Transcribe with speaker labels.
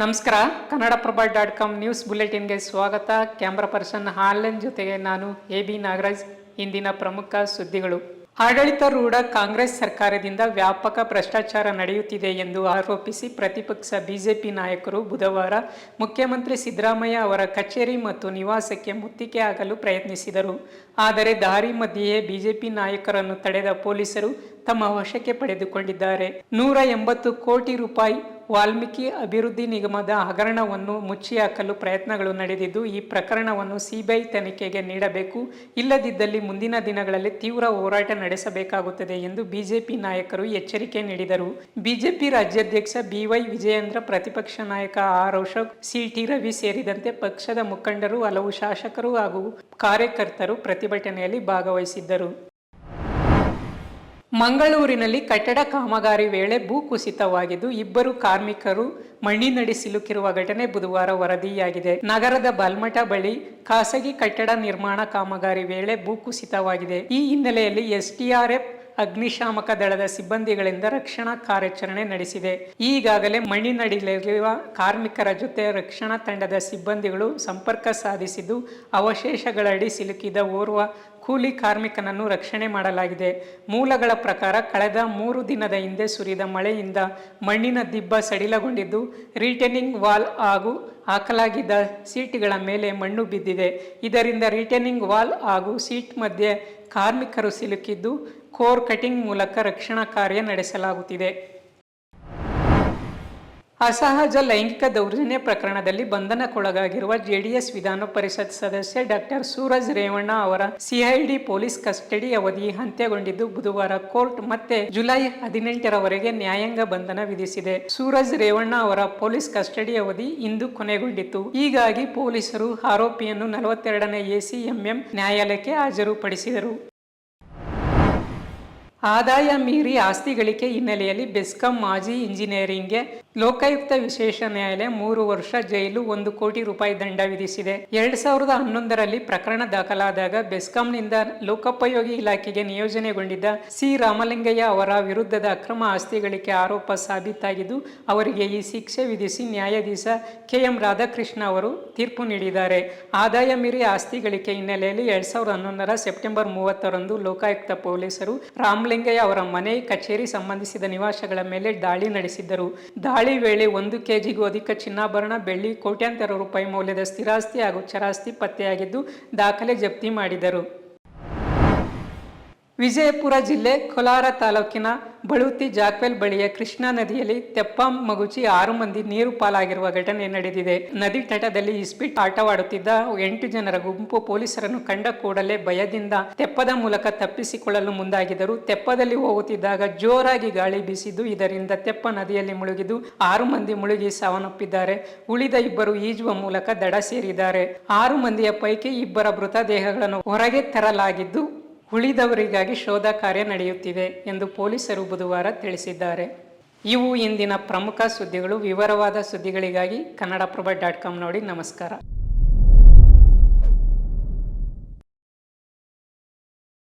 Speaker 1: ನಮಸ್ಕಾರ. Kannadaprabha dot com news ಬುಲೆಟಿನ್ಗೆ ಸ್ವಾಗತ. ಕ್ಯಾಮ್ರಾ ಪರ್ಸನ್ ಹಾಲನ್ ಜೊತೆಗೆ ನಾನು ಎ ಬಿ ನಾಗರಾಜ್, ಇಂದಿನ ಪ್ರಮುಖ ಸುದ್ದಿಗಳು. ಆಡಳಿತಾರೂಢ ಕಾಂಗ್ರೆಸ್ ಸರ್ಕಾರದಿಂದ ವ್ಯಾಪಕ ಭ್ರಷ್ಟಾಚಾರ ನಡೆಯುತ್ತಿದೆ ಎಂದು ಆರೋಪಿಸಿ ಪ್ರತಿಪಕ್ಷ ಬಿಜೆಪಿ ನಾಯಕರು ಬುಧವಾರ ಮುಖ್ಯಮಂತ್ರಿ ಸಿದ್ದರಾಮಯ್ಯ ಅವರ ಕಚೇರಿ ಮತ್ತು ನಿವಾಸಕ್ಕೆ ಮುತ್ತಿಗೆ ಹಾಕಲು ಪ್ರಯತ್ನಿಸಿದರು. ಆದರೆ ದಾರಿ ಮಧ್ಯೆಯೇ ಬಿಜೆಪಿ ನಾಯಕರನ್ನು ತಡೆದ ಪೊಲೀಸರು ತಮ್ಮ ವಶಕ್ಕೆ ಪಡೆದುಕೊಂಡಿದ್ದಾರೆ. ನೂರ ಎಂಬತ್ತು ಕೋಟಿ ರೂಪಾಯಿ ವಾಲ್ಮೀಕಿ ಅಭಿವೃದ್ಧಿ ನಿಗಮದ ಹಗರಣವನ್ನು ಮುಚ್ಚಿಹಾಕಲು ಪ್ರಯತ್ನಗಳು ನಡೆದಿದ್ದು, ಈ ಪ್ರಕರಣವನ್ನು ಸಿಬಿಐ ತನಿಖೆಗೆ ನೀಡಬೇಕು. ಇಲ್ಲದಿದ್ದಲ್ಲಿ ಮುಂದಿನ ದಿನಗಳಲ್ಲಿ ತೀವ್ರ ಹೋರಾಟ ನಡೆಸಬೇಕಾಗುತ್ತದೆ ಎಂದು ಬಿಜೆಪಿ ನಾಯಕರು ಎಚ್ಚರಿಕೆ ನೀಡಿದರು. ಬಿಜೆಪಿ ರಾಜ್ಯಾಧ್ಯಕ್ಷ ಬಿವೈ ವಿಜಯೇಂದ್ರ, ಪ್ರತಿಪಕ್ಷ ನಾಯಕ ಆರ್ ಅಶೋಕ್ ಸಿಟಿ ರವಿ ಸೇರಿದಂತೆ ಪಕ್ಷದ ಮುಖಂಡರು, ಹಲವು ಶಾಸಕರು ಹಾಗೂ ಕಾರ್ಯಕರ್ತರು ಪ್ರತಿಭಟನೆಯಲ್ಲಿ ಭಾಗವಹಿಸಿದ್ದರು. ಮಂಗಳೂರಿನಲ್ಲಿ ಕಟ್ಟಡ ಕಾಮಗಾರಿ ವೇಳೆ ಭೂಕುಸಿತವಾಗಿದ್ದು ಇಬ್ಬರು ಕಾರ್ಮಿಕರು ಮಣ್ಣಿನಡಿ ಸಿಲುಕಿರುವ ಘಟನೆ ಬುಧವಾರ ವರದಿಯಾಗಿದೆ. ನಗರದ ಬಲ್ಮಠ ಬಳಿ ಖಾಸಗಿ ಕಟ್ಟಡ ನಿರ್ಮಾಣ ಕಾಮಗಾರಿ ವೇಳೆ ಭೂಕುಸಿತವಾಗಿದೆ ಈ ಹಿನ್ನೆಲೆಯಲ್ಲಿ ಎಸ್ಡಿಆರ್ಎಫ್, ಅಗ್ನಿಶಾಮಕ ದಳದ ಸಿಬ್ಬಂದಿಗಳಿಂದ ರಕ್ಷಣಾ ಕಾರ್ಯಾಚರಣೆ ನಡೆಸಿದೆ. ಈಗಾಗಲೇ ಮಣ್ಣಿನಡಿಯಲ್ಲಿರುವ ಕಾರ್ಮಿಕರ ಜೊತೆ ರಕ್ಷಣಾ ತಂಡದ ಸಿಬ್ಬಂದಿಗಳು ಸಂಪರ್ಕ ಸಾಧಿಸಿದ್ದು, ಅವಶೇಷಗಳಡಿ ಸಿಲುಕಿದ ಓರ್ವ ಕೂಲಿ ಕಾರ್ಮಿಕನನ್ನು ರಕ್ಷಣೆ ಮಾಡಲಾಗಿದೆ. ಮೂಲಗಳ ಪ್ರಕಾರ ಕಳೆದ ಮೂರು ದಿನದ ಹಿಂದೆ ಸುರಿದ ಮಳೆಯಿಂದ ಮಣ್ಣಿನ ದಿಬ್ಬ ಸಡಿಲಗೊಂಡಿದ್ದು, ರಿಟೇನಿಂಗ್ ವಾಲ್ ಹಾಗೂ ಹಾಕಲಾಗಿದ್ದ ಸೀಟ್ಗಳ ಮೇಲೆ ಮಣ್ಣು ಬಿದ್ದಿದೆ. ಇದರಿಂದ ರಿಟೇನಿಂಗ್ ವಾಲ್ ಹಾಗೂ ಸೀಟ್ ಮಧ್ಯೆ ಕಾರ್ಮಿಕರು ಸಿಲುಕಿದ್ದು, ಕೋರ್ ಕಟಿಂಗ್ ಮೂಲಕ ರಕ್ಷಣಾ ಕಾರ್ಯ ನಡೆಸಲಾಗುತ್ತಿದೆ. ಅಸಹಜ ಲೈಂಗಿಕ ದೌರ್ಜನ್ಯ ಪ್ರಕರಣದಲ್ಲಿ ಬಂಧನಕ್ಕೊಳಗಾಗಿರುವ ಜೆಡಿಎಸ್ ವಿಧಾನ ಪರಿಷತ್ ಸದಸ್ಯ ಡಾಕ್ಟರ್ ಸೂರಜ್ ರೇವಣ್ಣ ಅವರ ಸಿಐಡಿ ಪೊಲೀಸ್ ಕಸ್ಟಡಿ ಅವಧಿ ಅಂತ್ಯಗೊಂಡಿದ್ದು ಬುಧವಾರ ಕೋರ್ಟ್ ಮತ್ತೆ ಜುಲೈ ಹದಿನೆಂಟರವರೆಗೆ ನ್ಯಾಯಾಂಗ ಬಂಧನ ವಿಧಿಸಿದೆ. ಸೂರಜ್ ರೇವಣ್ಣ ಅವರ ಪೊಲೀಸ್ ಕಸ್ಟಡಿ ಅವಧಿ ಇಂದು ಕೊನೆಗೊಂಡಿತು ಹೀಗಾಗಿ ಪೊಲೀಸರು ಆರೋಪಿಯನ್ನು ನಲವತ್ತೆರಡನೇ ಎಸಿಎಂಎಂ ನ್ಯಾಯಾಲಯಕ್ಕೆ ಹಾಜರುಪಡಿಸಿದರು. ಆದಾಯ ಮೀರಿ ಆಸ್ತಿ ಗಳಿಕೆ ಹಿನ್ನೆಲೆಯಲ್ಲಿ ಬೆಸ್ಕಾಂ ಮಾಜಿ ಇಂಜಿನಿಯರಿಂಗ್ಗೆ ಲೋಕಾಯುಕ್ತ ವಿಶೇಷ ನ್ಯಾಯಾಲಯ ಮೂರು ವರ್ಷ ಜೈಲು ಒಂದು ಕೋಟಿ ರೂಪಾಯಿ ದಂಡ ವಿಧಿಸಿದೆ. ಎರಡ್ ಸಾವಿರದ ಹನ್ನೊಂದರಲ್ಲಿ ಪ್ರಕರಣ ದಾಖಲಾದಾಗ ಬೆಸ್ಕಾಂನಿಂದ ಲೋಕೋಪಯೋಗಿ ಇಲಾಖೆಗೆ ನಿಯೋಜನೆಗೊಂಡಿದ್ದ ಸಿ. ರಾಮಲಿಂಗಯ್ಯ ಅವರ ವಿರುದ್ಧದ ಅಕ್ರಮ ಆಸ್ತಿ ಗಳಿಕೆ ಆರೋಪ ಸಾಬೀತಾಗಿದ್ದು, ಅವರಿಗೆ ಈ ಶಿಕ್ಷೆ ವಿಧಿಸಿ ನ್ಯಾಯಾಧೀಶ ಕೆಎಂ ರಾಧಾಕೃಷ್ಣ ಅವರು ತೀರ್ಪು ನೀಡಿದ್ದಾರೆ. ಆದಾಯ ಮೀರಿ ಆಸ್ತಿ ಗಳಿಕೆ ಹಿನ್ನೆಲೆಯಲ್ಲಿ ಎರಡ್ ಸಾವಿರದ ಹನ್ನೊಂದರ ಸೆಪ್ಟೆಂಬರ್ ಮೂವತ್ತರಂದು ಲೋಕಾಯುಕ್ತ ಪೊಲೀಸರು ರಾಮಲಿಂಗಯ್ಯ ಅವರ ಮನೆ, ಕಚೇರಿ ಸಂಬಂಧಿಸಿದ ನಿವಾಸಗಳ ಮೇಲೆ ದಾಳಿ ನಡೆಸಿದ್ದರು. ದಾಳಿ ವೇಳೆ ಒಂದು ಕೆಜಿಗೂ ಅಧಿಕ ಚಿನ್ನಾಭರಣ, ಬೆಳ್ಳಿ ಕೋಟ್ಯಾಂತರ ರೂಪಾಯಿ ಮೌಲ್ಯದ ಸ್ಥಿರಾಸ್ತಿ ಹಾಗೂ ಚರಾಸ್ತಿ ಪತ್ತೆಯಾಗಿದ್ದು ದಾಖಲೆ ಜಪ್ತಿ ಮಾಡಿದರು. ವಿಜಯಪುರ ಜಿಲ್ಲೆ ಕೋಲಾರ ತಾಲೂಕಿನ ಬಳುತಿ ಜಾಕ್ವೆಲ್ ಬಳಿಯ ಕೃಷ್ಣಾ ನದಿಯಲ್ಲಿ ತೆಪ್ಪ ಮಗುಚಿ ಆರು ಮಂದಿ ನೀರು ಪಾಲಾಗಿರುವ ಘಟನೆ ನಡೆದಿದೆ. ನದಿ ತಟದಲ್ಲಿ ಇಸ್ಪೀಟ್ ಆಟವಾಡುತ್ತಿದ್ದ ಎಂಟು ಜನರ ಗುಂಪು ಪೊಲೀಸರನ್ನು ಕಂಡ ಕೂಡಲೇ ಭಯದಿಂದ ತೆಪ್ಪದ ಮೂಲಕ ತಪ್ಪಿಸಿಕೊಳ್ಳಲು ಮುಂದಾಗಿದ್ದರು. ತೆಪ್ಪದಲ್ಲಿ ಹೋಗುತ್ತಿದ್ದಾಗ ಜೋರಾಗಿ ಗಾಳಿ ಬೀಸಿದ್ದು ಇದರಿಂದ ತೆಪ್ಪ ನದಿಯಲ್ಲಿ ಮುಳುಗಿದ್ದು ಆರು ಮಂದಿ ಮುಳುಗಿ ಸಾವನ್ನಪ್ಪಿದ್ದಾರೆ. ಉಳಿದ ಇಬ್ಬರು ಈಜುವ ಮೂಲಕ ದಡ ಸೇರಿದ್ದಾರೆ. ಆರು ಮಂದಿಯ ಪೈಕಿ ಇಬ್ಬರ ಮೃತದೇಹಗಳನ್ನು ಹೊರಗೆ ತರಲಾಗಿದ್ದು ಉಳಿದವರಿಗಾಗಿ ಶೋಧ ಕಾರ್ಯ ನಡೆಯುತ್ತಿದೆ ಎಂದು ಪೊಲೀಸರು ಬುಧವಾರ ತಿಳಿಸಿದ್ದಾರೆ. ಇವು ಇಂದಿನ ಪ್ರಮುಖ ಸುದ್ದಿಗಳು. ವಿವರವಾದ ಸುದ್ದಿಗಳಿಗಾಗಿ ಕನ್ನಡಪ್ರಭ ಡಾಟ್ ಕಾಮ್ ನೋಡಿ. ನಮಸ್ಕಾರ.